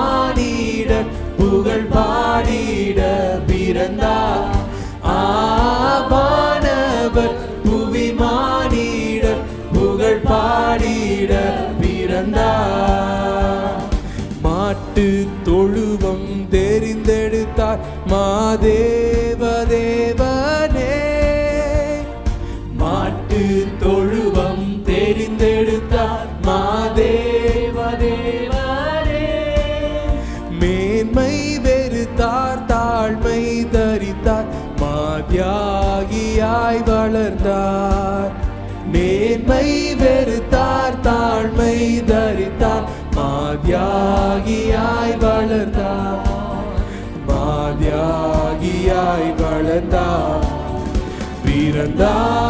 பாடிட புகழ் பாடிட பிறந்தா. ஆபானவர் புவி மாடிட புகழ் பாடிட பிறந்தா. மாட்டு தொழுவம் தெரிந்தெடுத்தார் மாதேவ தேவனே. மாட்டு தொழு தரித்தார் மாத்தியாகியாய் வளர்ந்தார். மேன்மை வெறுத்தார் தாழ்மை தரித்தார். மாத்தியாகியாய் வளர்ந்தார். மாத்தியாகியாய் வளர்ந்தார். பிறந்தார்.